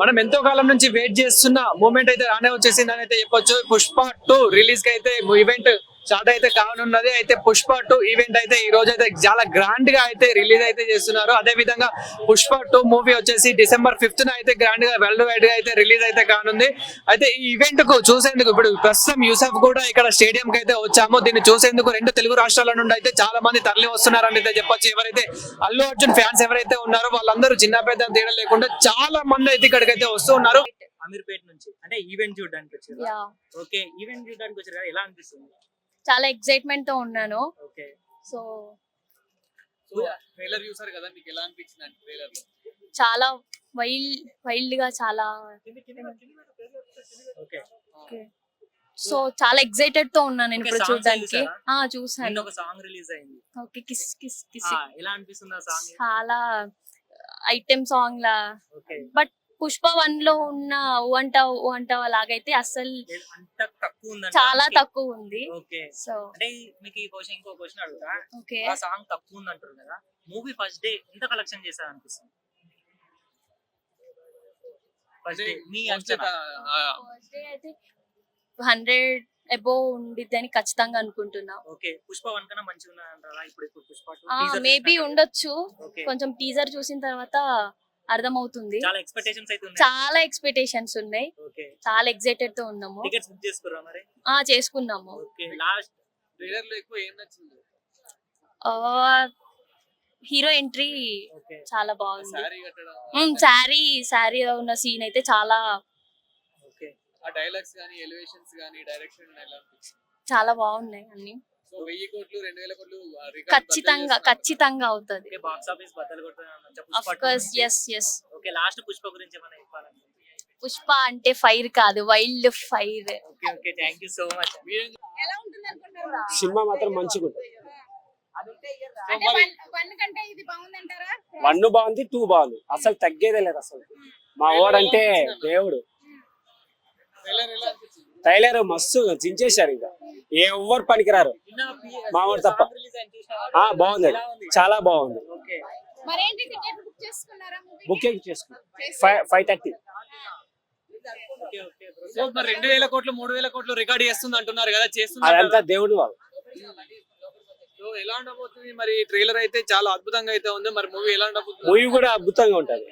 మనం ఎంతో కాలం నుంచి వెయిట్ చేస్తున్న మూమెంట్ అయితే రానే వచ్చేసిందని అయితే చెప్పొచ్చు. పుష్ప టూ రిలీజ్కి అయితే ఈవెంట్ స్టార్ట్ అయితే కానున్నది. అయితే పుష్ప టూ ఈవెంట్ అయితే ఈ రోజు అయితే చాలా గ్రాండ్గా అయితే రిలీజ్ అయితే చేస్తున్నారు. అదే విధంగా పుష్ప టూ మూవీ వచ్చేసి డిసెంబర్ ఫిఫ్త్ న అయితే గ్రాండ్గా వరల్డ్ వైడ్గా అయితే రిలీజ్ అయితే కానుంది. అయితే ఈ ఈవెంట్కు చూసేందుకు ఇప్పుడు ప్రస్తుతం యూసఫ్ కూడా ఇక్కడ స్టేడియం కి అయితే వచ్చాము. దీన్ని చూసేందుకు రెండు తెలుగు రాష్ట్రాల నుండి అయితే చాలా మంది తరలి వస్తున్నారని అయితే చెప్పొచ్చు. ఎవరైతే అల్లు అర్జున్ ఫ్యాన్స్ ఎవరైతే ఉన్నారో వాళ్ళందరూ చిన్న పెద్ద తేడా లేకుండా చాలా మంది అయితే ఇక్కడికి అయితే వస్తూ ఉన్నారు. అమీర్పేట్ నుంచి. అంటే ఈవెంట్ చూడడానికి వచ్చారు యా ఓకే ఈవెంట్ చూడడానికి వచ్చారు ఎలా అనిపిస్తుంది? చాలా ఎక్సైట్మెంట్తో ఉన్నాను. ఓకే. సో ట్రైలర్ చూసారు కదా మీకు ఎలా అనిపించింది అంటే ట్రైలర్? చాలా వైల్డ్ వైల్డ్గా చాలా ఓకే. సో చాలా ఎక్సైటెడ్తో ఉన్నాను నేను ఇప్పుడు చూడడానికి? ఆ నిన్న చూసాను. ఒక సాంగ్ రిలీజ్ అయింది. Okay kiss kiss kiss. ఎలా అనిపిస్తుంది ఆ సాంగ్ చాలా ఐటెం సాంగ్ లా. ఓకే. బట్ పుష్ప వన్లో ఉన్న ఊ అంట లాగైతే అసలు అంత తక్కువ ఉందంట? చాలా తక్కువ ఉంది. ఓకే. సో అంటే మీకు ఈ క్వశ్చన్ ఇంకో క్వశ్చన్ అడుగుతా. ఓకే. ఆ సాంగ్ తక్కువ ఉంది అంటారు కదా మూవీ ఫస్ట్ డే ఎంత కలెక్షన్ చేశారు అనిపిస్తుంది ఫస్ట్ డే మీ అంచనా? ఫస్ట్ డే అయితే హండ్రెడ్ అబో ఉండిద్దని ఖచ్చితంగా అనుకుంటున్నా. ఓకే. పుష్ప వన్ కన్నా మంచిగా ఇప్పుడు ఇప్పుడు పుష్ప మేబీ ఉండొచ్చు. కొంచెం టీజర్ చూసిన తర్వాత అర్థమవుతుంది. చాలా ఎక్స్పెక్టేషన్స్ అయితే ఉన్నాయి. చాలా ఎక్స్పెక్టేషన్స్ ఉన్నాయి. ఓకే. చాలా ఎక్సైటెడ్తో ఉన్నాము. టికెట్స్ బుక్ చేసుకురా మరి? ఆ చేసుకున్నాము. ఓకే. లాస్ట్ ట్రైలర్లో ఎక్కువ ఏం నచ్చింది? హీరో ఎంట్రీ చాలా బాగుంది. శారీ శారీ ఉన్న సీన్ అయితే చాలా ఓకే. ఆ డైలాగ్స్ కానీ ఎలివేషన్స్ కానీ డైరెక్షన్ ఎలా అనిపించింది? చాలా బాగున్నాయి అన్ని. సో వెయ్యి కోట్లు రెండు వేల కోట్లు ఆ record ఖచ్చితంగా. ఖచ్చితంగా అవుతుంది. ఓకే బాక్స్ ఆఫీస్ బద్దలు కొడుతుంది of course yes yes okay last Pushpa గురించి ఏమైనా చెప్పాలండి పుష్ప అంటే ఫైర్ కాదు wild fire. Okay okay thank you so much మీరేం ఎలా ఉంటుంది అనుకుంటారు సినిమా మాత్రం మంచిగా ఉంటుంది. వన్ వన్ కంటే ఇది బాగుందంటారా? వన్ బాగుంది టూ బాగుంది. అసలు తగ్గేదే లేదు అసలు. మా ఓడంటే దేవుడు. టైలర్ మస్తు చించేశారు ఇంకా. ఎవరు పనికిరారు. మా వాడు తప్ప. ఆ బాగుంది. చాలా బాగుంది. ఓకే. మరేంటి టికెట్ బుక్ చేసుకున్నారా మూవీ బుకింగ్ చేసుకున్నాం. Five thirty. రెండు వేల కోట్లు మూడు వేల కోట్లు రికార్డ్ చేస్తుంది అంటున్నారు కదా చేస్తున్నారు అదంతా దేవుడు వాళ్ళు. సో ఎలా ఉండబోతుంది మరి? ట్రైలర్ అయితే చాలా అద్భుతంగా అయితే ఉంది. మరి మూవీ ఎలా ఉండబోతుంది? మూవీ కూడా అద్భుతంగా ఉంటది.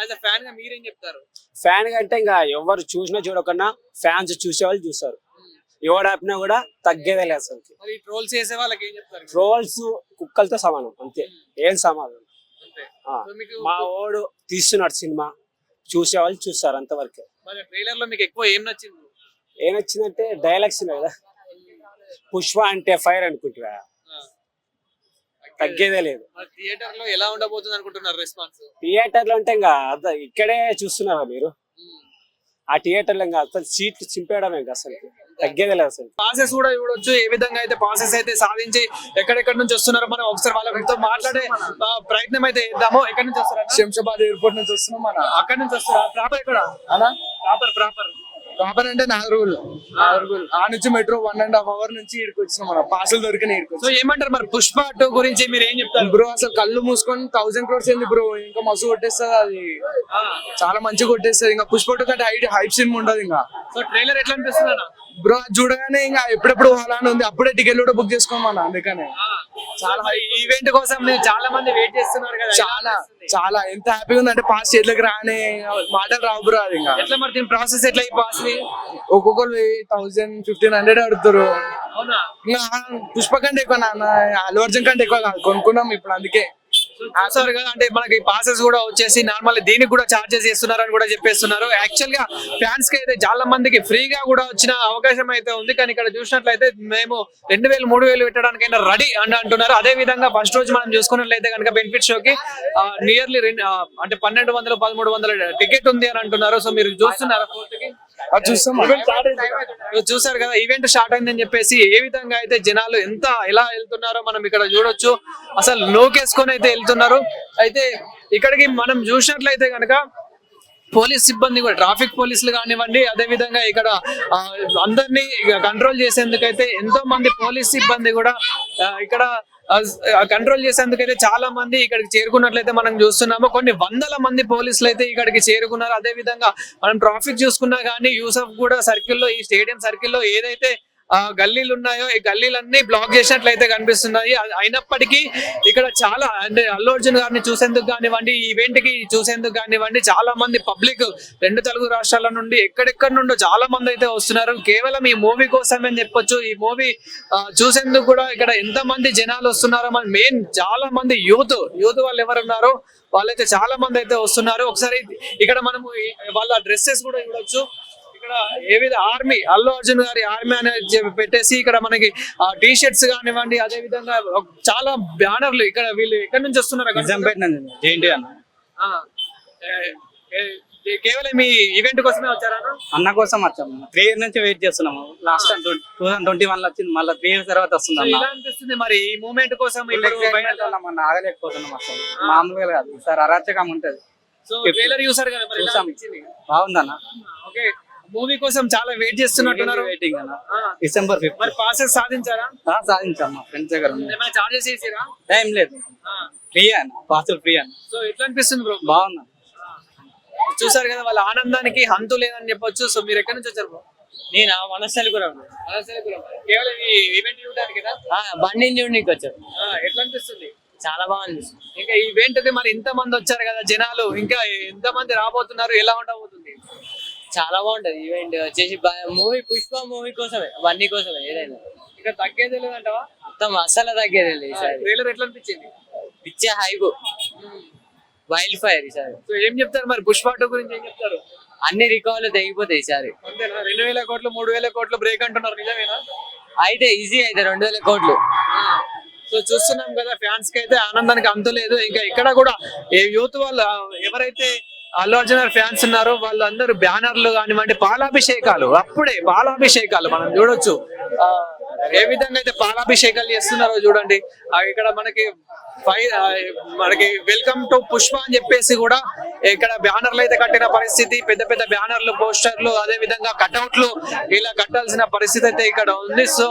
ఫ్యాన్గా మీరేం చెప్తారు? ఫ్యాన్ కంటే ఇంకా ఎవరు చూసినా చూడకుండా ఫ్యాన్స్ చూసే వాళ్ళు చూస్తారు. ఎవడు ఆపినా కూడా తగ్గేదే లేదు అసలు మరి ట్రోల్స్ చేసే వాళ్ళకి ఏం చెప్తారు? ట్రోల్స్ కుక్కలతో సమానం అంతే. ఏం సమానం? అంతే. ఆ, సో మీకు మా ఓడు తీస్తున్నాడు సినిమా చూసే వాళ్ళు చూస్తారు అంతవరకే. మరి ట్రైలర్లో మీకు ఎక్కువ ఏం నచ్చింది? ఏం నచ్చిందంటే డైలాగ్స్ ఉన్నాయి కదా. పుష్ప అంటే ఫైర్ అనుకుంటున్నా తగ్గేదే లేదు. మరి థియేటర్లో ఎలా ఉండబోతుంది అనుకుంటున్నారు రెస్పాన్స్? థియేటర్లో అంటే ఇంకా ఇక్కడే చూస్తున్నారా మీరు? ఆ థియేటర్లో ఇంకా అసలు సీట్లు చింపేయడమే ఇంకా అసలు తగ్గేదే లేదు అసలు. పాసెస్ కూడా చూడొచ్చు ఏ విధంగా అయితే పాసెస్ అయితే సాధించి ఎక్కడెక్కడ నుంచి వస్తున్నారో మనం ఒకసారి వాళ్ళతో మాట్లాడే ప్రయత్నం అయితే చేద్దాము. ఎక్కడి నుంచి వస్తారు శంషాబాద్ ఎయిర్పోర్ట్ నుంచి వస్తున్నాం మన అక్కడి నుంచి వస్తారా? ప్రాపర్ ఎక్కడ? అలా ప్రాపర్ ప్రాపర్ ప్రాపర్ అంటే నాగర్గుల్ నాగర్గుల్ ఆ నుంచి metro one and half hour నుంచి ఇక్కడికి వచ్చినాం మన. పార్సల్ దొరికిన ఇక్కడికి సో ఏమంటారు మరి పుష్ప టూ గురించి మీరు ఏం చెప్తారు? బ్రో అసలు కళ్ళు మూసుకొని థౌసండ్ క్రోర్స్ ఏంది బ్రో? ఇంకా మస్తు కొట్టేస్తుంది అది. చాలా మంచిగా కొట్టేస్తుంది. ఇంకా పుష్ప టూ కంటే హైట్ హైప్ సినిమా ఉండదు ఇంకా. సో ట్రైలర్ ఎట్లా అనిపిస్తుందా బ్రో చూడగానే ఇంకా ఎప్పుడెప్పుడు అలానే ఉంది. అప్పుడే టికెట్ కూడా బుక్ చేసుకోమన్న అందుకనే. చాలా ఈవెంట్ కోసం మీరు చాలా మంది వెయిట్ చేస్తున్నారు కదా చాలా? చాలా. ఎంత హ్యాపీగా ఉందంటే పాస్ చేతిలోకి రానే మాటలు రావు బ్రో అది ఇంకా. ఎట్లా మరి దీని ప్రాసెస్ ఎట్లా ఈ పాస్ ఒక్కొక్కరు థౌసండ్ ఫిఫ్టీన్ హండ్రెడ్ అడుగుతారు. పుష్ప కంటే ఎక్కువ నాన్న అల్లు అర్జున్ కంటే ఎక్కువ కాదు కొనుక్కున్నాం ఇప్పుడు అందుకే. చూసారు కదా అంటే మనకి పాసెస్ కూడా వచ్చేసి నార్మల్ దీనికి కూడా చార్జెస్ చేస్తున్నారు అని కూడా చెప్పేస్తున్నారు. యాక్చువల్గా ఫ్యాన్స్కి అయితే చాలా మందికి ఫ్రీగా కూడా వచ్చిన అవకాశం అయితే ఉంది. కానీ ఇక్కడ చూసినట్లయితే మేము రెండు వేలు మూడు వేలు పెట్టడానికైనా రెడీ అని అంటున్నారు. అదే విధంగా ఫస్ట్ రోజు మనం చూసుకున్నట్లయితే కనుక బెనిఫిట్ షోకి నియర్లీ అంటే పన్నెండు వందలు పదమూడు వందల టికెట్ ఉంది అని అంటున్నారు. సో మీరు చూస్తున్నారా. కి? అది చూస్తాం. చూసారు కదా ఈవెంట్ స్టార్ట్ అయిందని చెప్పేసి ఏ విధంగా అయితే జనాలు ఎంత ఎలా వెళ్తున్నారో మనం ఇక్కడ చూడొచ్చు. అసలు నోకేసుకొని అయితే వెళ్తున్నారు. అయితే ఇక్కడికి మనం చూసినట్లయితే కనుక పోలీస్ సిబ్బంది కూడా ట్రాఫిక్ పోలీసులు కానివ్వండి అదే విధంగా ఇక్కడ ఆ, అందరినీ కంట్రోల్ చేసేందుకైతే ఎంతో మంది పోలీస్ సిబ్బంది కూడా ఇక్కడ కంట్రోల్ చేసేందుకైతే చాలా మంది ఇక్కడికి చేరుకున్నట్లయితే మనం చూస్తున్నాము. కొన్ని వందల మంది పోలీసులు అయితే ఇక్కడికి చేరుకున్నారు. అదే విధంగా మనం ట్రాఫిక్ చూసుకున్నా కానీ యూసఫ్ కూడా సర్కిల్లో ఈ స్టేడియం సర్కిల్లో ఏదైతే గల్లీలు ఉన్నాయో ఈ గల్లీలన్నీ బ్లాక్ చేసినట్లయితే కనిపిస్తున్నాయి. అయినప్పటికీ ఇక్కడ చాలా అంటే అల్లు అర్జున్ గారిని చూసేందుకు కానివ్వండి ఈ ఈవెంట్కి చూసేందుకు కానివ్వండి చాలా మంది పబ్లిక్ రెండు తెలుగు రాష్ట్రాల నుండి ఎక్కడెక్కడ నుండో చాలా మంది అయితే వస్తున్నారు. కేవలం ఈ మూవీ కోసమే అని చెప్పొచ్చు. ఈ మూవీ చూసేందుకు కూడా ఇక్కడ ఎంత మంది జనాలు వస్తున్నారో మన మెయిన్ చాలా మంది యూత్ యూత్ వాళ్ళు ఎవరున్నారు వాళ్ళైతే చాలా మంది అయితే వస్తున్నారు. ఒకసారి ఇక్కడ మనము వాళ్ళ డ్రెస్సెస్ కూడా చూడొచ్చు. ఇక్కడ ఏ విధ ఆర్మీ అల్లు అర్జున్ గారి ఆర్మీ అనేది పెట్టేసి ఇక్కడ మనకి టీ షర్ట్స్ కానివ్వండి అదే విధంగా చాలా బ్యానర్లు ఇక్కడ వీళ్ళు ఎక్కడి నుంచి వస్తున్నారు జేఎన్టీ అన్న. ఆ, కేవలం ఈ ఈవెంట్ కోసమే వచ్చారా అన్న? కోసం వచ్చాము త్రీ ఇయర్ నుంచి వెయిట్ చేస్తున్నాము last time two thousand twenty వన్లో వచ్చింది మళ్ళీ త్రీ ఇయర్స్ తర్వాత వస్తుంది అన్న. అనిపిస్తుంది మరి ఈ మూమెంట్ కోసం ఆగలేకపోతున్నాం అసలు. మామూలుగా కాదు. సార్ అరాచకం ఉంటది. సో ట్రైలర్ చూసారు కదా? బాగుందన్న ఓకే. మూవీ కోసం చాలా వెయిట్ చేస్తున్నట్టున్నారు. వెయిటింగ్ అన్న. డిసెంబర్ ఫిఫ్త్ మరి పాసెస్ సాధించారా? సాధించాం మా ఫ్రెండ్స్ దగ్గర ఏమైనా చార్జెస్ చేసిరా? టైం లేదు. ఫ్రీ అన్న. పార్సల్ ఫ్రీ అన్న. సో ఎట్లా అనిపిస్తుంది బ్రో బాగుంది చూసారు కదా వాళ్ళ ఆనందానికి హంతు లేదని చెప్పొచ్చు. సో మీరు ఎక్కడి నుంచి వచ్చారు బ్రో నేను? మనస్థలి కూడా కేవలం ఈ ఈవెంట్ చూడడానికి కదా? చూడడానికి వచ్చారు. ఎట్లా అనిపిస్తుంది? చాలా బాగుంది ఇంకా ఈ ఈవెంట్ మరి ఇంత మంది వచ్చారు కదా జనాలు. ఇంకా ఎంత మంది రాబోతున్నారు? ఎలా ఉండబోతుంది? చాలా బాగుంటది ఈవెంట్ వచ్చేసి మూవీ పుష్ప మూవీ కోసమే బండి కోసమే ఏదైనా. ఇంకా తగ్గేదే లేదంటావా మొత్తం అస్సలు తగ్గేది లేదు ట్రైలర్ ఎట్లా అనిపించింది? పిచ్చే హైప్. వైల్డ్ ఫైర్ ఈసారి సో ఏం చెప్తారు మరి? పుష్ప టూ గురించి ఏం చెప్తారు? అన్ని రికార్డులు తెగిపోతాయి ఈసారి అంతేనా? రెండు వేల కోట్లు మూడు వేల కోట్లు బ్రేక్ అంటున్నారు నిజమేనా? అయితే ఈజీ అయితే రెండు వేల కోట్లు. సో చూస్తున్నాం కదా ఫ్యాన్స్కి అయితే ఆనందానికి అంతు లేదు. ఇంకా ఇక్కడ కూడా ఏ యూత్ వాళ్ళు ఎవరైతే అల్లు అర్జున్ గారి ఫ్యాన్స్ ఉన్నారో. వాళ్ళందరూ బ్యానర్లు కానివ్వండి పాలాభిషేకాలు. అప్పుడే పాలాభిషేకాలు మనం చూడొచ్చు. ఏ విధంగా అయితే పాలాభిషేకాలు చేస్తున్నారో చూడండి. ఇక్కడ మనకి మనకి వెల్కమ్ టు పుష్ప అని చెప్పేసి కూడా ఇక్కడ బ్యానర్లు అయితే కట్టిన పరిస్థితి. పెద్ద పెద్ద బ్యానర్లు పోస్టర్లు అదే విధంగా కట్అవుట్లు ఇలా కట్టాల్సిన పరిస్థితి అయితే ఇక్కడ ఉంది. సో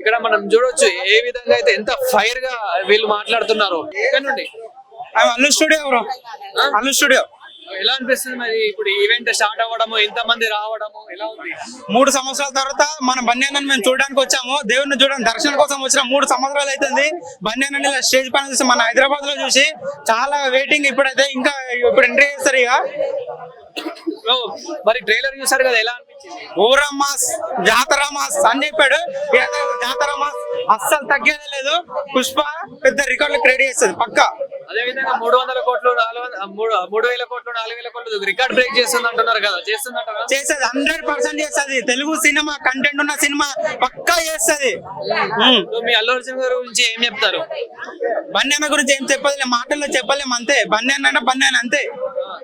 ఇక్కడ మనం చూడొచ్చు ఏ విధంగా అయితే ఎంత ఫైర్గా వీళ్ళు మాట్లాడుతున్నారు. ఇక్కడ నుండి. Allu studio bro. Allu studio. ఎలా అనిపిస్తుంది మరి ఇప్పుడు ఈవెంట్ స్టార్ట్ అవ్వడము ఇంత మంది రావడము ఎలా ఉంది? మూడు సంవత్సరాల తర్వాత మన బన్యానని మేము చూడడానికి వచ్చాము. దేవుడిని చూడడానికి దర్శనం కోసం వచ్చిన మూడు సంవత్సరాలు అవుతుంది బన్యానని ఇలా స్టేజ్ పైన చూసి మన హైదరాబాద్లో చూసి చాలా వెయిటింగ్ ఇప్పుడైతే ఇంకా ఇప్పుడు ఎంట్రీ చేస్తారు ఇక. మరి ట్రైలర్ చూసారు కదా ఎలా అనిపించింది? ఊరా మాస్ జాతర మాస్ అని చెప్పాడు. జాతర మాస్ అస్సలు తగ్గేదే లేదు. పుష్ప పెద్ద రికార్డులు క్రియేట్ చేస్తుంది పక్కా. అదే విధంగా మూడు వందల కోట్లు మూడు వేల కోట్లు నాలుగు వేల కోట్లు రికార్డ్ బ్రేక్ చేస్తుంది అంటున్నారు కదా. చేస్తుందంటారా? చేసేది హండ్రెడ్ పర్సెంట్ చేస్తుంది. తెలుగు సినిమా కంటెంట్ ఉన్న సినిమా పక్కా చేస్తుంది. మీ అల్లు అర్జున్ గారి గురించి ఏం చెప్తారు? బన్యాన గురించి ఏం చెప్పలేం మాటల్లో చెప్పలేం అంతే. బన్యాన అంటే బన్యాన అంతే.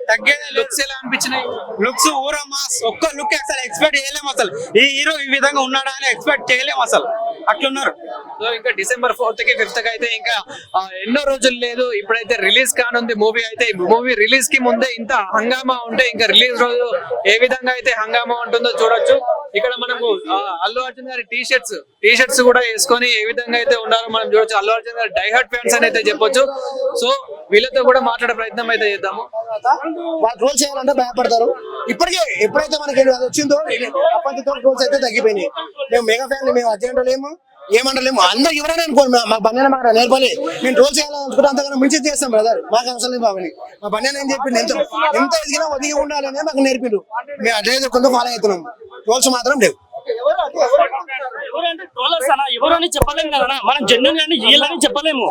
తగ్గేదే లుక్స్ ఎలా అనిపించినాయి? లుక్స్ ఊరా మాస్. ఒక్క లుక్ అసలు ఎక్స్పెక్ట్ చేయలేము అసలు. ఈ హీరో ఈ విధంగా ఉన్నాడా అని ఎక్స్పెక్ట్ చేయలేము అసలు. అట్లున్నారు. సో ఇంకా డిసెంబర్ ఫోర్త్కి ఫిఫ్త్కి అయితే ఇంకా ఎన్నో రోజులు లేదు. ఎప్పుడైతే రిలీజ్ కానుంది మూవీ అయితే మూవీ రిలీజ్కి ముందే ఇంత హంగామా ఉంటే ఇంకా రిలీజ్ రోజు ఏ విధంగా అయితే హంగామా ఉంటుందో చూడొచ్చు. ఇక్కడ మనకు అల్లు అర్జున్ గారి టీ షర్ట్స్ టీ షర్ట్స్ కూడా వేసుకొని ఏ విధంగా అయితే ఉన్నారో మనం చూడొచ్చు. అల్లు అర్జున్ గారి డైహర్ట్ ఫ్యాన్స్ అని అయితే చెప్పొచ్చు. సో వీళ్ళతో కూడా మాట్లాడే ప్రయత్నం అయితే చేద్దాము. వాళ్ళు రోల్ చేయాలంటే భయపడతారు. ఇప్పటికే ఎప్పుడైతే మనకి వచ్చిందో అప్పటితో రోల్స్ అయితే తగ్గిపోయినాయి. మేము మెగా ఫ్యాన్ మేము అర్జెంట్ లేము ఏమంటలేము? అందరు ఎవరైనా అనుకోండి మా- బండి మాకు నేర్పలే. మేము ట్రోల్ చేయాలనుకుంటే అంతకన్నా మించి చేస్తాం బ్రదర్. మాకు అవసరం లేదు బాబని. మా బండి ఏం చెప్పిండు? ఎంత ఎంత ఎదిగినా ఒదిగి ఉండాలి అనేది మాకు నేర్పిండు. మేము అదే కొంత ఫాలో అవుతున్నాం. ట్రోల్స్ మాత్రం లేవు. ఎవరంటే ట్రోలర్స్ అన్న ఎవరు అని చెప్పలేము కదా మనం జెన్యున్ అని వీళ్ళని చెప్పలేము.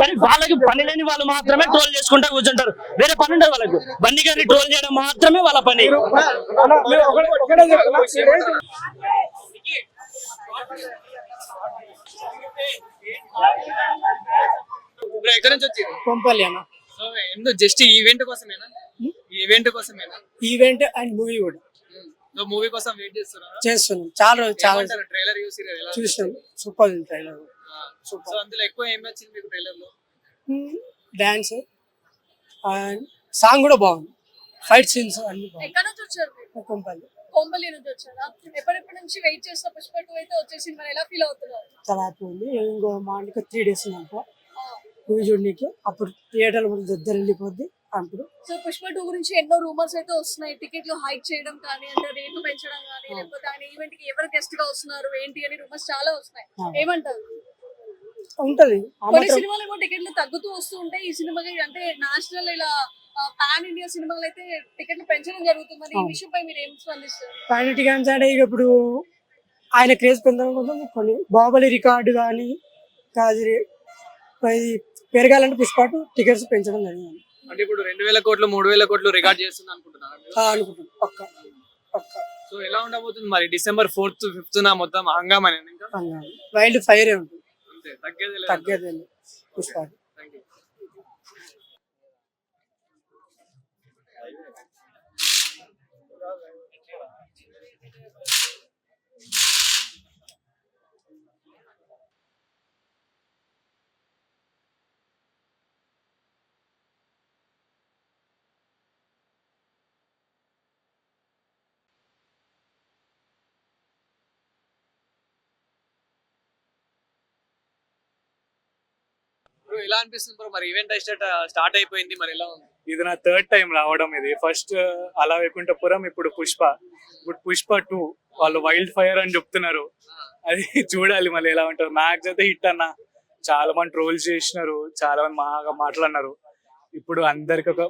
కానీ వాళ్ళకి పని లేని వాళ్ళు మాత్రమే ట్రోల్ చేసుకుంటా కూర్చుంటారు. వేరే పని ఉండదు వాళ్ళకు. బండి గారిని ట్రోల్ చేయడం మాత్రమే వాళ్ళ పని. ఇప్పుడు ఎక్కడి నుంచి వచ్చారు? పంపాలి అన్న. సో ఎందుకు? జస్ట్ ఈవెంట్ కోసమేనా? ఈవెంట్ కోసమేనా? ఈవెంట్ అండ్ మూవీ కూడా. సో మూవీ కోసం వెయిట్ చేస్తున్నారా? చేస్తున్నాం. చాలా రోజు ఏమంటారు? ట్రైలర్ చూసి ఎలా చూసినాం. Super trailer. సో అందులో ఎక్కువ ఏం నచ్చింది మీకు ట్రైలర్లో డాన్స్ అండ్ సాంగ్ కూడా బాగుంది. ఫైట్ సీన్స్ అన్ని బాగుంది? కొంపల్లి. బొంబలి నుంచి వచ్చారా? ఎప్పటిప్పటి నుంచి వెయిట్ చేస్తున్న పుష్ప టూ అయితే వచ్చేసింది. మరి ఎలా ఫీల్ అవుతున్నారు? చాలా హ్యాపీ ఉంది. ఇంకో మా ఇంటికి త్రీ డేస్ ఉన్నాక మూవీ చూడడానికి అప్పుడు థియేటర్ దగ్గర వెళ్ళిపోద్ది అప్పుడు. సో పుష్ప టూ గురించి ఎన్నో రూమర్స్ అయితే వస్తున్నాయి. టికెట్లు హైక్ చేయడం కానీ అంటే రేట్లు పెంచడం కానీ లేకపోతే ఆయన ఈవెంట్కి ఎవరు గెస్ట్గా వస్తున్నారు ఏంటి అని రూమర్స్ చాలా వస్తున్నాయి. ఏమంటారు? ఉంటది. కొన్ని సినిమాలు టికెట్లు తగ్గుతూ వస్తూ ఉంటాయి. ఈ సినిమాకి అంటే నేషనల్ ఇలా పాన్ ఇండియా సినిమాలు అయితే టికెట్లు పెంచడం జరుగుతుంది మరి ఈ. విషయంపై మీరు ఏం స్పందిస్తారు? పైనటి కానీ అంటే ఇక ఇప్పుడు ఆయన క్రేజ్ పెంచడం కోసం కొన్ని బాహుబలి రికార్డు కానీ అది పెరగాలంటే పుష్పాటు టికెట్స్ పెంచడం జరిగింది. అంటే ఇప్పుడు రెండు వేల కోట్లు మూడు వేల కోట్లు రికార్డ్ చేస్తుంది అనుకుంటున్నారు ఆ, అనుకుంటున్నాను పక్క. పక్క. సో ఎలా ఉండబోతుంది మరి? డిసెంబర్ ఫోర్త్ ఫిఫ్త్ నా మొత్తం హంగామా. ఇంకా వైల్డ్ ఫైర్ ఉంటుంది. తగ్గేది తగ్గేది పుష్పాటు ఎలా అనిపిస్తుంది బ్రో? మరి ఈవెంట్ స్టార్ట్ స్టార్ట్ అయిపోయింది మరి ఎలా ఉంది? ఇది నా థర్డ్ టైం రావడం ఇది. ఫస్ట్ అలా వైకుంఠపురం ఇప్పుడు పుష్ప. ఇప్పుడు పుష్ప టూ వాళ్ళు వైల్డ్ ఫైర్ అని చెప్తున్నారు. అది చూడాలి మళ్ళీ ఎలా ఉంటారు మ్యాక్స్ అయితే హిట్ అన్న. చాలా మంది ట్రోల్ చేసినారు. చాలా మంది బాగా మాట్లాడినారు. ఇప్పుడు అందరికి ఒక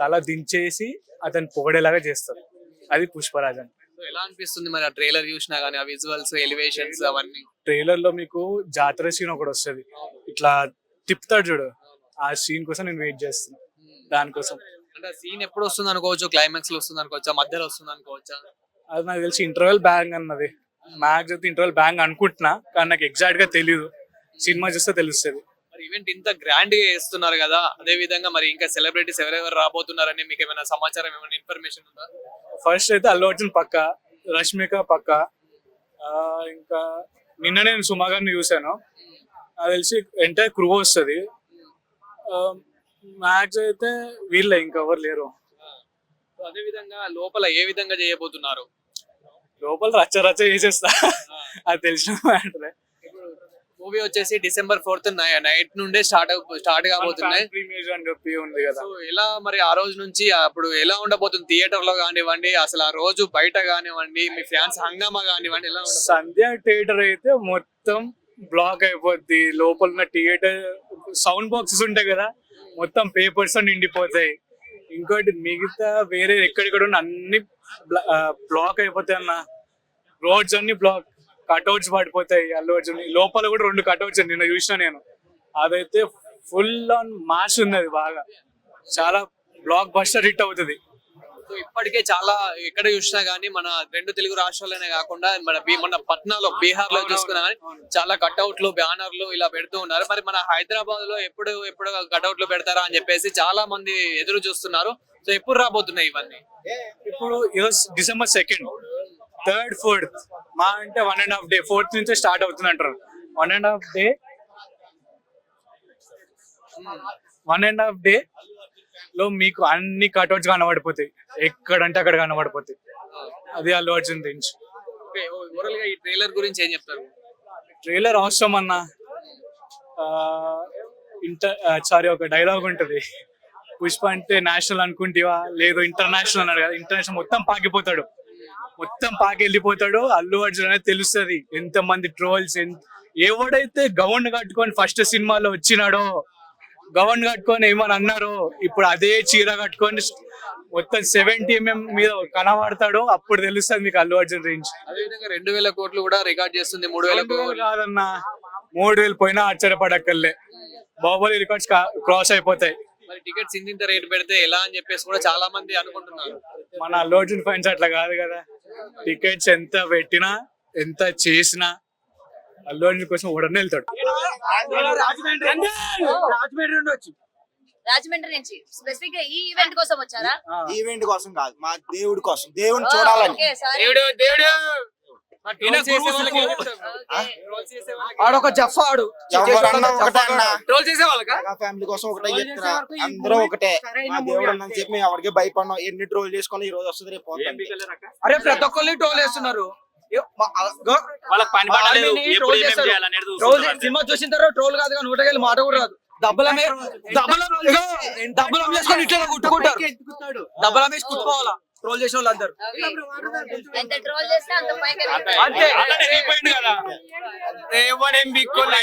తల దించేసి అతను పొగడేలాగా చేస్తారు. అది పుష్పరాజ్ So, ఎలా అనిపిస్తుంది మరి ఆ ట్రైలర్ చూసినా గానీ ఆ విజువల్స్ ఎలివేషన్స్ అవన్నీ? ట్రైలర్లో మీకు జాతర సీన్ ఒకటి వస్తుంది. ఇట్లా తిప్పుతాడు చూడు. ఆ సీన్ కోసం నేను వెయిట్ చేస్తున్నా. దానికోసం. అంటే సీన్ ఎప్పుడు వస్తుంది అనుకోవచ్చు? క్లైమాక్స్లో వస్తుంది అనుకోవచ్చా? మధ్యలో వస్తుంది అనుకోవచ్చా? అది నాకు తెలిసి ఇంటర్వెల్ బ్యాంగ్ అన్నది. మ్యాక్స్ అయితే ఇంటర్వెల్ బ్యాంగ్ అనుకుంటున్నా కానీ నాకు ఎగ్జాక్ట్గా తెలియదు సినిమా చూస్తే తెలుస్తుంది. మరి ఈవెంట్ ఇంత గ్రాండ్గా చేస్తున్నారు కదా అదే విధంగా మరి ఇంకా సెలబ్రిటీస్ ఎవరెవరు రాబోతున్నారని మీకు ఏమైనా సమాచారం ఏమైనా ఇన్ఫర్మేషన్ ఉందా? ఫస్ట్ అయితే అల్లు అర్జున్ పక్క రష్మిక పక్క ఆ, ఇంకా నిన్న నేను సుమా గారిని చూశాను. నాకు తెలిసి ఎంటైర్ క్రూ వస్తుంది. మ్యాక్స్ అయితే వీళ్ళే ఇంకెవరు లేరు. అదే విధంగా లోపల ఏ విధంగా చేయబోతున్నారు? లోపల రచ్చ రచ్చ చేసేస్తా. అది తెలిసిన మ్యాటరే. మూవీ వచ్చేసి డిసెంబర్ ఫోర్త్ నైట్ నుండే స్టార్ట్ స్టార్ట్ కాబోతున్నాయి. ప్రీమియర్ అని చెప్పి ఉంది కదా. సో ఎలా మరి ఆ రోజు నుంచి అప్పుడు ఎలా ఉండబోతుంది? థియేటర్లో కానివ్వండి అసలు ఆ రోజు బయట కానివ్వండి మీ ఫ్యాన్స్ హంగామా కానివ్వండి ఎలా? సంధ్య థియేటర్ అయితే మొత్తం బ్లాక్ అయిపోద్ది. లోపల థియేటర్ సౌండ్ బాక్సెస్ ఉంటాయి కదా మొత్తం పేపర్స్ నిండిపోతాయి. ఇంకోటి మిగతా వేరే ఎక్కడెక్కడ ఉన్న అన్ని బ్లాక్ అయిపోతాయి అన్న. రోడ్స్ అన్ని బ్లాక్ కట్అవుట్స్ పడిపోతాయి అల్లు అర్జున్. లోపల కూడా రెండు కట్అవుట్స్ నిన్న చూసిన నేను. అదైతే ఫుల్ ఆన్ మాస్ ఉన్నది బాగా. చాలా బ్లాక్ బస్టర్ హిట్ అవుతుంది. సో ఇప్పటికే చాలా ఎక్కడ చూసినా గానీ మన రెండు తెలుగు రాష్ట్రాలనే కాకుండా మన బీ- మన పట్నాలో బీహార్లో చూసుకున్నా గానీ చాలా కట్అవుట్లు బ్యానర్లు ఇలా పెడుతూ ఉన్నారు. మరి మన హైదరాబాద్లో ఎప్పుడు ఎప్పుడు కట్అవుట్లు పెడతారా అని చెప్పేసి చాలా మంది ఎదురు చూస్తున్నారు. సో ఎప్పుడు రాబోతున్నాయి ఇవన్నీ? ఇప్పుడు ఈరోజు డిసెంబర్ సెకండ్ థర్డ్ ఫోర్త్. మా అంటే one and half day fourth నుంచే స్టార్ట్ అవుతుంది అంటారు. One and half day one and half day లో మీకు అన్ని కట్అవుట్స్ కనబడిపోతాయి. ఎక్కడంటే అక్కడ కనబడిపోతాయి. అది అల్లు అర్జున్ రేంజ్ ఓవరాల్గా ఈ ట్రైలర్ గురించి ఏం చెప్తారు? ట్రైలర్ అవసరం అన్న. ఇంటర్ సారీ ఒక డైలాగ్ ఉంటది. పుష్ప అంటే నేషనల్ అనుకుంటేవా? లేదు ఇంటర్నేషనల్ అన్నాడు కదా. ఇంటర్నేషనల్ మొత్తం పాకిపోతాడు. మొత్తం పాకి వెళ్ళిపోతాడు. అల్లు అర్జున్ అనేది తెలుస్తుంది. ఎంత మంది ట్రోల్స్ ఎవడైతే గౌన్ కట్టుకొని ఫస్ట్ సినిమాలో వచ్చినాడో గౌన్ కట్టుకొని ఏమని అన్నారో? ఇప్పుడు అదే చీర కట్టుకొని మొత్తం సెవెంటీ ఎంఎం మీద కనబడతాడో అప్పుడు తెలుస్తుంది మీకు అల్లు అర్జున్ రేంజ్. అదే విధంగా రెండు వేల కోట్లు కూడా రికార్డ్ చేస్తుంది మూడు వేల కాదన్నా మూడు వేలు పోయినా ఆశ్చర్యపడక్కర్లే. బాహుబలి రికార్డ్స్ క్రాస్ అయిపోతాయి. మరి టికెట్స్ ఇంత రేట్ పెడితే ఎలా అని చెప్పేసి కూడా చాలా మంది అనుకుంటున్నారు. మన అల్లు అర్జున్ ఫ్యాన్స్ అట్లా కాదు కదా. టికెట్స్ ఎంత పెట్టినా ఎంత చేసినా అల్లు అర్జున్ కోసం ఉడనే వెళ్తాడు. రాజమండ్రి రాజమండ్రి నుంచి స్పెసిఫిక్గా ఈ ఈవెంట్ కోసం వచ్చారా? ఈవెంట్ కోసం కాదు మా దేవుడి కోసం దేవుడిని చూడాలని. దేవుడు దేవుడు! ఆడొక ట్రోల్ చేసే ఫ్యామిలీ కోసం ఒకటే అందరూ ఒకటే. మా దేవుడు అని చెప్పి మేము ఎవరికి భయపడినాం ఎన్ని ట్రోల్ చేసుకొని ఈ రోజు వస్తుంది రేపు. అరే ప్రతి ఒక్కళ్ళు ట్రోల్ చేస్తున్నారు. వాళ్ళకి పని సినిమా చూసిన తర్వాత ట్రోల్ కాదు కానీ నూటకెళ్ళి మాట కూడా రాదు. డబ్బుల మీద డబ్బుల ఇగో, డబ్బులు అమ్మేసుకొని ఇట్లా కుట్టుకుంటారు. డబ్బుల మీద కుట్టుకోవాలా? ట్రోల్ చేసిన వాళ్ళందరూ. ఎంత ట్రోల్ చేస్తే అంత పైకి అంతే.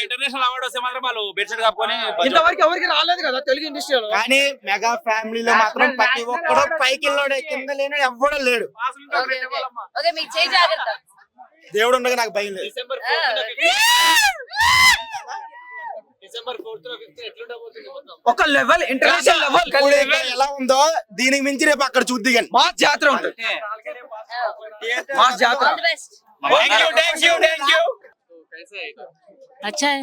ఇంటర్నేషనల్ అవార్డు వస్తే మాత్రం వాళ్ళు బెడ్షీట్ కప్పుకొని ఇంతవరకు ఎవరికి రాలేదు కదా తెలుగు ఇండస్ట్రీలో కానీ మెగా ఫ్యామిలీలో మాత్రం ప్రతి ఒక్కడు పైకి వెళ్ళాడు కింద లేనాడు ఎవ్వడం లేడు. ఓకే మీకు చేయి జాగ్రత్త. దేవుడు ఉండగా నాకు భయం లేదు డిసెంబర్ డిసెంబర్ ఫోర్త్ ఫిఫ్త్ ఎట్లుండబోతుంది మొత్తం ఒక లెవెల్ ఇంటర్నేషనల్ లెవెల్ ఇప్పుడు ఇక్కడ ఎలా ఉందో దీనికి మించి రేపు అక్కడ చూద్ది కానీ మా జాతర ఉంటుంది మా జాతర ఆల్ ది బెస్ట్ अच्छा है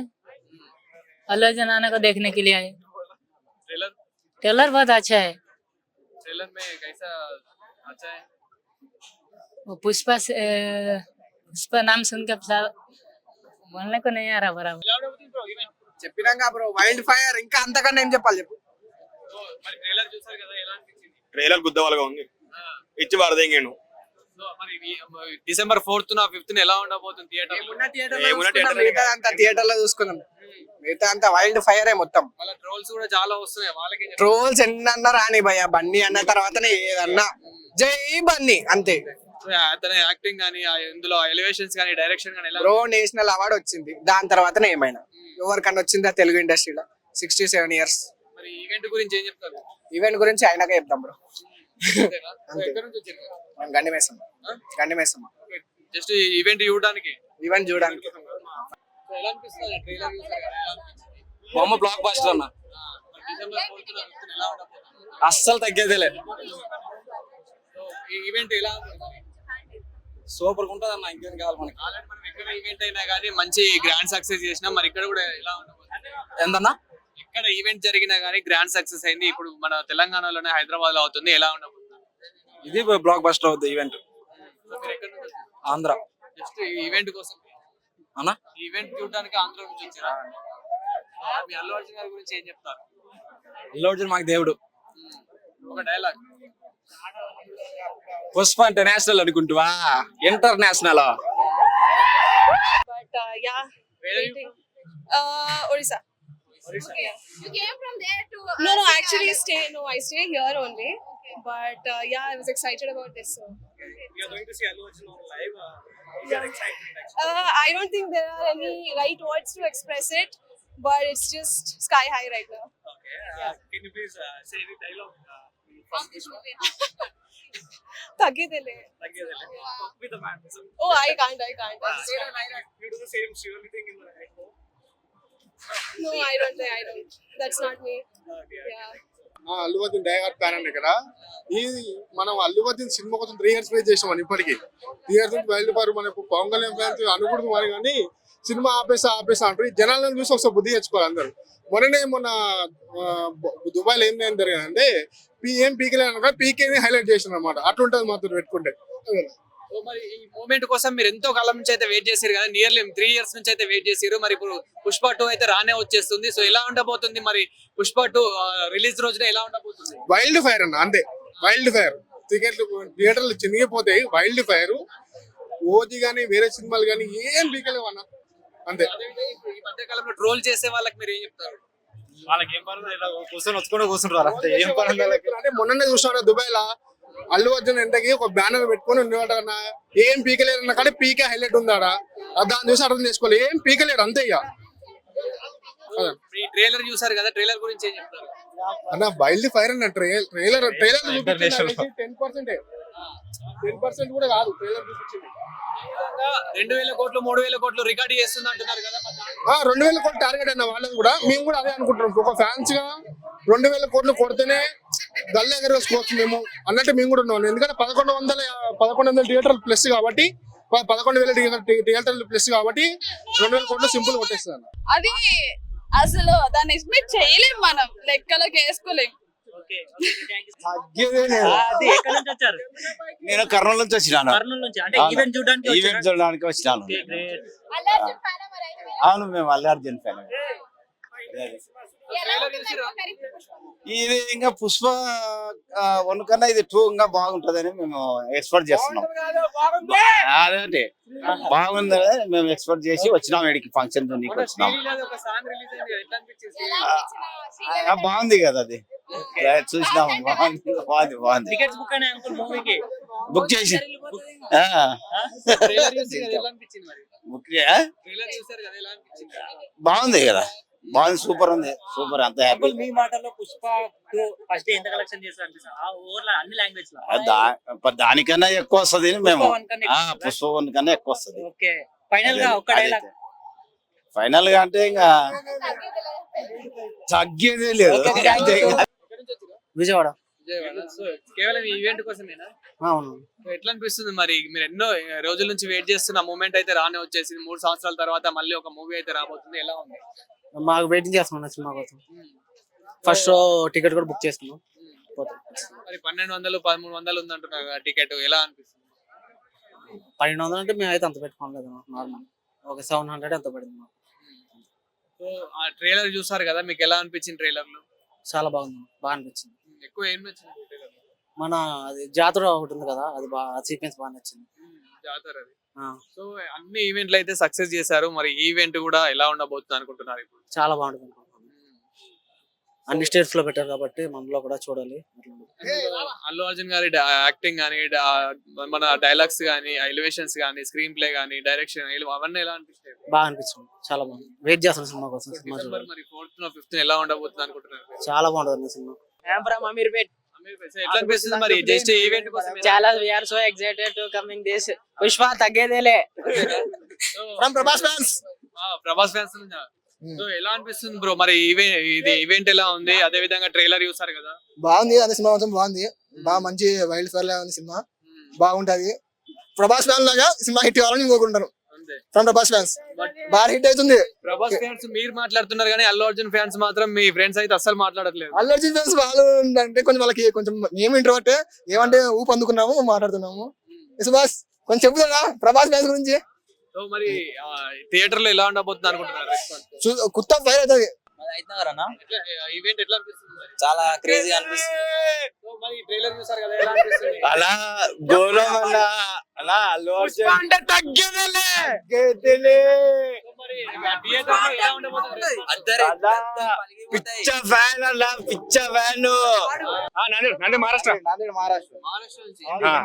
अल्लाह जनाना को देखने के लिए आए ट्रेलर ट्रेलर बहुत अच्छा है ट्रेलर में कैसा अच्छा है वो पुष्पा से अ, पुष्पा नाम सुन के सब बोलने को नहीं आ रहा बराबर ఎలా ఉండబోతుంది బ్రో ఈవెంట్ చెప్పినాక బ్రో వైల్డ్ ఫైర్ ఇంకా అంతకన్నా ఏం చెప్పాలి చెప్పు మరి ట్రైలర్ చూసారు కదా ఎలా అనిపించింది ట్రైలర్ గుద్దవాలుగా ఉంది ఇచ్చి వరదెంగాను సో మరి ఈ- డిసెంబర్ ఫోర్త్ నా ఫిఫ్త్ ఎలా ఉండబోతుంది థియేటర్ ఏమున్నా థియేటర్ ఏమున్నా theatre లో మిగతా అంతా థియేటర్ లో చూసుకున్నాం మిగతా అంతా వైల్డ్ ఫైర్ మొత్తం వాళ్ళ ట్రోల్స్ కూడా చాలా వస్తున్నాయి వాళ్ళకి ట్రోల్స్ ఎన్నన్నా రాని భయ బన్నీ అన్న తర్వాతనే ఏదన్నా జై బన్నీ అంతే అతని యాక్టింగ్ కానీ ఆ ఇందులో ఎలివేషన్స్ కానీ డైరెక్షన్ కానీ ఎలా బ్రో నేషనల్ అవార్డ్ వచ్చింది. దాని తర్వాతనే ఏమైనా? ఎవరికన్నా వచ్చిందా తెలుగు ఇండస్ట్రీలో? సిక్స్టీ సెవెన్ ఇయర్స్ మరి ఈవెంట్ గురించి ఏం చెప్తారు? ఈవెంట్ గురించి అయినాక చెప్తాం బ్రో గండి గండి జస్ట్ ఈవెంట్ చూడడానికి? ఈవెంట్ చూడడానికి. బొమ్మ బ్లాక్ బాస్టర్ అన్న అస్సలు తగ్గేదేలే. సో ఈ ఈవెంట్ ఎలా సూపర్ ఉంటది అన్న ఇంకేం కావాలి మనకి? ఆల్రెడీ మనం ఎక్కడ ఈవెంట్ అయినా కానీ మంచి గ్రాండ్ సక్సెస్ చేసినాం మరి ఇక్కడ కూడా ఎలా ఉండబోతుంది? ఏందన్నా ఎక్కడ ఈవెంట్ జరిగినా కానీ గ్రాండ్ సక్సెస్ అయింది. ఇప్పుడు మన తెలంగాణలోనే హైదరాబాద్లో అవుతుంది. ఎలా ఉండబోతుంది? ఇది బ్లాక్ బస్టర్ అవుద్ది ఈవెంట్? ఆంధ్ర. జస్ట్ ఈవెంట్ కోసం. అన్నా? ఈవెంట్ చూడడానికి ఆంధ్ర నుంచి వచ్చారా? మీ అల్లు అర్జున్ గారి గురించి ఏం చెప్తారు? అల్లు అర్జున్ మాకు దేవుడు. ఒక dialogue Pushpa international అనుకుంటువా international But uh, yeah, waiting. Uh, Orissa. You came from there to No, no, actually stay. No, I stay here only. But uh, yeah, I was excited about this. So. Uh, I don't think there are any right words to express it, but it's just sky high right now. No, I don't think I don't. That's not me. Yeah. Allu Arjun diehard fan అండి ఇక్కడ ఈ మనం అల్లు అర్జున్ సినిమా కోసం three years wait చేసాం ఇప్పటికి. Three years నుంచి మనకు పవన్ కళ్యాణ్ ఫ్యాన్స్ అనకూడదు మరి కానీ సినిమా ఆపేసా ఆపేసా అంటారు. ఈ జనాలను చూసి ఒకసారి బుద్ధి తెచ్చుకోవాలి అందరు. మొన్ననే మొన్న దుబాయ్లో ఏం ఏం జరిగిందంటే ఏం పీకే అనగా పీకేని హైలైట్ చేసిన అనమాట. అట్లుంటది మాత్రం పెట్టుకుంటే. సో మరి ఈ మూమెంట్ కోసం మీరు ఎంతో కాలం నుంచి అయితే వెయిట్ చేశారు కదా. నియర్లీ త్రీ ఇయర్స్ నుంచి అయితే వెయిట్ చేశారు మరి ఇప్పుడు పుష్ప టూ అయితే రానే వచ్చేస్తుంది. సో ఎలా ఉండబోతుంది మరి పుష్ప టూ రిలీజ్ రోజున ఎలా ఉండబోతుంది? వైల్డ్ ఫైర్ అన్న అంతే. వైల్డ్ ఫైర్ టికెట్లు థియేటర్లు చినిగిపోతాయి. వైల్డ్ ఫైర్ ఓజీ కానీ వేరే సినిమాలు కానీ ఏం పీకలేవు అన్న. అంతే. ఈ మధ్య కాలంలో ట్రోల్ చేసే వాళ్ళకి మీరు ఏం చెప్తారు? వాళ్ళకి ఏం ఇలా కూర్చొని వచ్చుకుంటూ కూర్చుంటారు అంతే ఏం అంటే మొన్ననే చూసాడు దుబాయ్ లా? అల్లు అర్జున్ ఎంతకి ఒక బ్యానర్ పెట్టుకొని ఉండేవాడు అన్న. ఏం పీకలేరు అన్న కానీ పీకే హైలైట్ ఉందాడా దాన్ని చూసి అర్థం చేసుకోవాలి. ఏం పీకలేరు అంతే ఇక. ట్రైలర్ చూసారు కదా ట్రైలర్ గురించి ఏం చెప్తారు? అన్న వైల్డ్ ఫైర్ అన్న trailer trailer trailer. Ten percent ten percent కూడా కాదు ట్రైలర్ చూపించింది. ఈ విధంగా రెండు వేల కోట్లు మూడు వేల కోట్లు రికార్డ్ చేస్తుంది అంటున్నారు కదా రెండు వేల కోట్లు టార్గెట్ అన్న వాళ్ళది కూడా మేము కూడా అదే అనుకుంటున్నాం. ఒక ఫ్యాన్స్గా రెండు వేల కోట్లు కొడితేనే గల్ల ఎగరేసుకోవచ్చు మేము అన్నట్టు మేము కూడా ఉన్నాం. ఎందుకంటే పదకొండు వందల పదకొండు వందల థియేటర్ ప్లస్ కాబట్టి పదకొండు వేల థియేటర్ ప్లస్ కాబట్టి రెండు వేల కోట్లు సింపుల్ కొట్టేస్తుంది అన్న. అది అసలు దాన్ని ఎస్టిమేట్ చేయలేం మనం. లెక్కలోకి వేసుకోలేం. అది ఎక్కడి నుంచి వచ్చారు? నేను కర్నూలు నుంచి వచ్చినాను. కర్నూలు నుంచి అంటే అవును. ఈవెంట్ చూడడానికి ఈవెంట్? చూడడానికి వచ్చినాను. అవును మేము అల్లు అర్జున్ ఫ్యాన్ ఇది ఇంకా పుష్ప వన్ కన్నా ఇది టూ ఇంకా బాగుంటదని మేము ఎక్స్పెక్ట్ చేస్తున్నాం. అదే బాగుందని మేము ఎక్స్పెక్ట్ చేసి వచ్చినాం ఇక్కడికి ఫంక్షన్ చూడడానికి వచ్చినాం. ఒక సాంగ్ రిలీజ్ అయింది ఎట్లా అనిపించేసి ఆ, బాగుంది కదా అది. చూసినాం. బాగుంది బాగుంది బాగుంది. టికెట్స్ బుక్ అయినాయి అంకుల్ మూవీకి. బుక్ చేసి. బుక్ చే- ట్రైలర్ చూసారు కదా ఎలా అనిపించింది? బాగుంది కదా. బాగుంది సూపర్ ఉంది. సూపర్ అంత హ్యాపీ మీ మాటల్లో పుష్ప ఫస్ట్ డే ఎంత కలెక్షన్ అన్ని లాంగ్వేజ్ దానికన్నా ఎక్కువ వస్తుంది మేము. పుష్ప వన్ కన్నా ఎక్కువ వస్తుంది? ఓకే. ఫైనల్గా ఫైనల్గా అంటే ఇంకా తగ్గేదే లేదు. విజయవాడ. సో కేవలం ఈవెంట్ కోసమేనా? అవును. సో ఎట్లా అనిపిస్తుంది మరి? మీరు ఎన్నో రోజుల నుంచి వెయిట్ చేస్తున్న మూమెంట్ అయితే రానే వచ్చేసింది. మూడు సంవత్సరాల తర్వాత మళ్ళీ ఒక మూవీ అయితే రాబోతుంది. ఎలా ఉంది? మాకు వెయిటింగ్ చేస్తున్నాం సినిమా కోసం. ఫస్ట్ షో టికెట్ కూడా బుక్ చేసుకున్నాం. పోతాం. మరి పన్నెండు వందలు పదమూడు వందలు ఉంది అంటున్నారు టికెట్ ఎలా అనిపిస్తుంది? పన్నెండు వందలు అంటే మేము అయితే అంత పెట్టుకోలేదు నార్మల్ ఒక సెవెన్ హండ్రెడ్ ఎంత పడింది మాకు. సో ఆ ట్రైలర్ చూసారు కదా మీకు ఎలా అనిపించింది ట్రైలర్లో? చాలా బాగుంది బాగా అనిపించింది. ఎక్కువ ఏం నచ్చింది మన అది జాతర ఒకటి ఉంది కదా అది బాగా సీక్వెన్స్ బాగా నచ్చింది. జాతర అది. సో అన్ని ఈవెంట్లు అయితే సక్సెస్ చేశారు. మరి ఈవెంట్ కూడా ఎలా ఉండబోతుంది అనుకుంటున్నారు ఇప్పుడు? చాలా బాగుంటుంది. అనుకుంటున్నాను. అన్ని స్టేట్స్లో పెట్టారు కాబట్టి మనలో కూడా చూడాలి. అల్లు అర్జున్ గారి యాక్టింగ్ కానీ మన డైలాగ్స్ కానీ ఎలివేషన్స్ కానీ స్క్రీన్ ప్లే కానీ డైరెక్షన్ అవన్నీ ఎలా అనిపిస్తాయి? బాగా అనిపించింది చాలా బాగుంది. వెయిట్ చేస్తాను సినిమా కోసం సినిమా చూడాలి. మరి ఫోర్త్ ఫిఫ్త్ ఎలా ఉండబోతుంది అనుకుంటున్నారు? చాలా బాగుంటుంది సినిమా. ఎట్లా అనిపిస్తుంది మరి? జస్ట్ ఈవెంట్ కోసం చాలా we're so excited to coming this Pushpa తగ్గేదేలే. From Prabhas fans Prabhas fans so ఎలా అనిపిస్తుంది బ్రో మరి ఈవెంట్ ఇది ఈవెంట్ ఎలా ఉంది? అదే విధంగా ట్రైలర్ చూసారు కదా? బాగుంది అదే సినిమా మొత్తం బాగుంది. బాగా మంచి వైల్డ్ ఫైర్ లాగా ఉంది సినిమా. బాగుంటది. ప్రభాస్ ఫ్యాన్ లాగా సినిమా హిట్ కావాలని కోరుకుంటాను ఫ్రమ్ ప్రభాస్ ఫ్యాన్స్ బాగా హిట్ అవుతుంది. ప్రభాస్ ఫ్యాన్స్ మీరు మాట్లాడుతున్నారు కానీ అల్లు అర్జున్ ఫ్యాన్స్ మాత్రం మీ ఫ్రెండ్స్ అయితే అస్సలు మాట్లాడట్లేదు. అల్లు అర్జున్ ఫ్యాన్స్ వాళ్ళు అంటే కొంచెం వాళ్ళకి కొంచెం మేము ఇంట్రోవర్ట్ ఏమంటే ఊపు అందుకున్నాము మాట్లాడుతున్నాము. సుభాష్ కొంచెం చెప్తున్నా ప్రభాస్ ఫ్యాన్స్ గురించి? సో మరి థియేటర్లో ఎలా ఉండబోతుంది అనుకుంటున్నారు? కుత్తా ఫైర్ అవుతుంది. ఈవెంట్ ఎట్లా? చాలా క్రేజీ అనిపిస్తుంది. సో మరి ట్రైలర్ చూసారు కదా ఎలా అనిపిస్తుంది? అలా ఘోరం అలా అలా అల్లు అర్జున్ అంటే తగ్గేదేలే తగ్గేదేలే. థియేటర్ లో ఎలా ఉండబోతుంది అలా పిచ్చ ఫ్యాన్ అలా పిచ్చ ఫ్యాన్ నాందేడ్ మహారాష్ట్ర మహారాష్ట్ర నుంచి हाँ।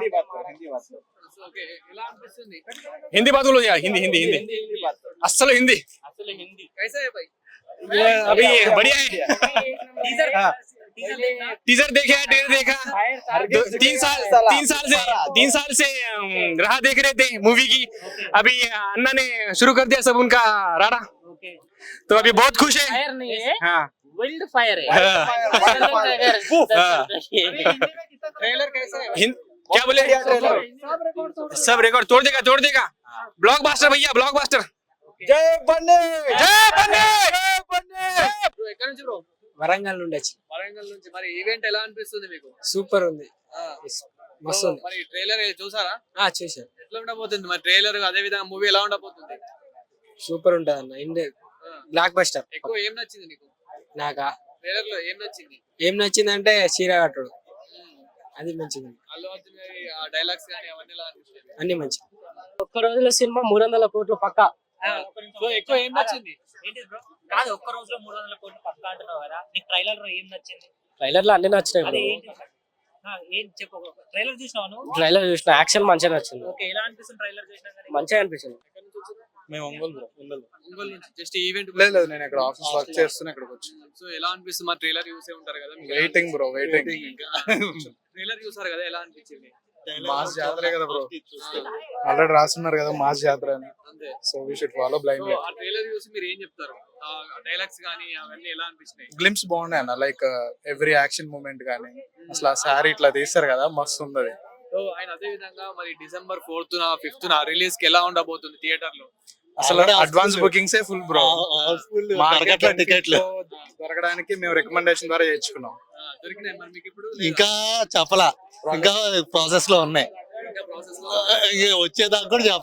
ఓకే ఎలా అనిపిస్తుంది हिंदी बात बोलो यार हिंदी हिंदी हिंदी असल हिंदी అసలు హిందీ कैसा है भाई ये अभी बढ़िया है हाँ। टीजर देखा। टीजर देखा तीन साल तीन साल से तीन साल से um, राह देख रहे थे मूवी की। अभी uh, अन्ना ने शुरू कर दिया सब उनका राड़ा। तो अभी बहुत खुश है। फायर नहीं है। हाँ। वर्ल्ड फायर है। ट्रेलर हाँ। कैसा है? क्या बोले? सब रिकॉर्ड तोड़ देगा तोड़ देगा। ब्लॉक बास्टर भैया ब्लॉक बास्टर जय बने। जय बने। जय बने। వరంగల్ నుండి వచ్చి వరంగల్ నుంచి మరి ఈవెంట్ ఎలా అనిపిస్తుంది మీకు? సూపర్ ఉంది. ఆ. మస్తు ఉంది. మరి ట్రైలర్ చూసారా? ఆ, చూశాను. ఎట్లా ఉండబోతుంది మరి ట్రైలర్ అదే విధంగా మూవీ ఎలా ఉండబోతుంది? సూపర్ ఉంటుంది అన్న ఇండియా బ్లాక్ బస్టర్ ఎక్కువ ఏం నచ్చింది నీకు? నాకా? ట్రైలర్లో ఏం నచ్చింది? ఏం నచ్చిందంటే చీర కట్టుడు. అది మంచిది. అల్లు అర్జున్ గారి ఆ డైలాగ్స్ కానీ అవన్నీ ఎలా అనిపిస్తుంది అన్ని మంచిది. ఒక్క రోజులో సినిమా మూడు వందల కోట్లు పక్క. సో ఎక్కువ ఏం నచ్చింది? ఏంటి బ్రో కాదు ఒక్క రోజులో మూడు వందల కోట్లు పక్క అంటున్నావు కదా. నీకు ట్రైలర్లో ఏం నచ్చింది? ట్రైలర్లో అన్ని నచ్చినాయి అదే bro. ఏంటి ఆ, ఏం చెప్పు ట్రైలర్ చూసినావు ట్రైలర్ చూసిన. యాక్షన్ మంచిగా నచ్చింది ఓకే ఎలా అనిపిస్తుంది ట్రైలర్ చూసినా మంచిగా అనిపించింది. మేము ఒంగోలు బ్రో ఒంగోలు. ఒంగోలు నుంచి. జస్ట్ ఈవెంట్ లేదు లేదు నేను ఇక్కడ ఆఫీస్ వర్క్ చేస్తున్నా ఇక్కడికి వచ్చి. సో ఎలా అనిపిస్తుంది మా ట్రైలర్ చూసే ఉంటారు కదా? వెయిటింగ్ బ్రో వెయిటింగ్ ట్రైలర్ చూసారు కదా ఎలా అనిపించింది? మాస్ జాతరే కదా బ్రో ఆల్రెడీ రాస్తున్నారు కదా మాస్ జాతర అని. అంతే so we should follow blind ఆ ట్రైలర్ చూసి మీరు ఏం చెప్తారు? ఆ డైలాగ్స్ కానీ అవన్నీ ఎలా అనిపించినాయి గ్లిమ్స్ బాగున్నాయి అన్న లైక్ ఎవ్రీ యాక్షన్ మూమెంట్ కానీ అసలు ఆ శారీ ఇట్లా తీస్తారు కదా మస్తు ఉంది అది సో ఆయన అదే విధంగా మరి డిసెంబర్ ఫోర్త్ నా ఫిఫ్త్ నా రిలీజ్కి ఎలా ఉండబోతుంది థియేటర్లో? అసలు అడ్వాన్స్ బుకింగ్స్ ఫుల్ బ్రో దొరకట్లే టికెట్లు. దొరకడానికి మేము రికమెండేషన్ ద్వారా చేయించుకున్నాం. దొరికినాయి మరి మీకు ఇప్పుడు? ఇంకా చెప్పలా. ఇంకా ప్రాసెస్లో ఉన్నాయి. ఇంకా ప్రాసెస్ ఇంకా వచ్చేదాకా కూడా చెప్ప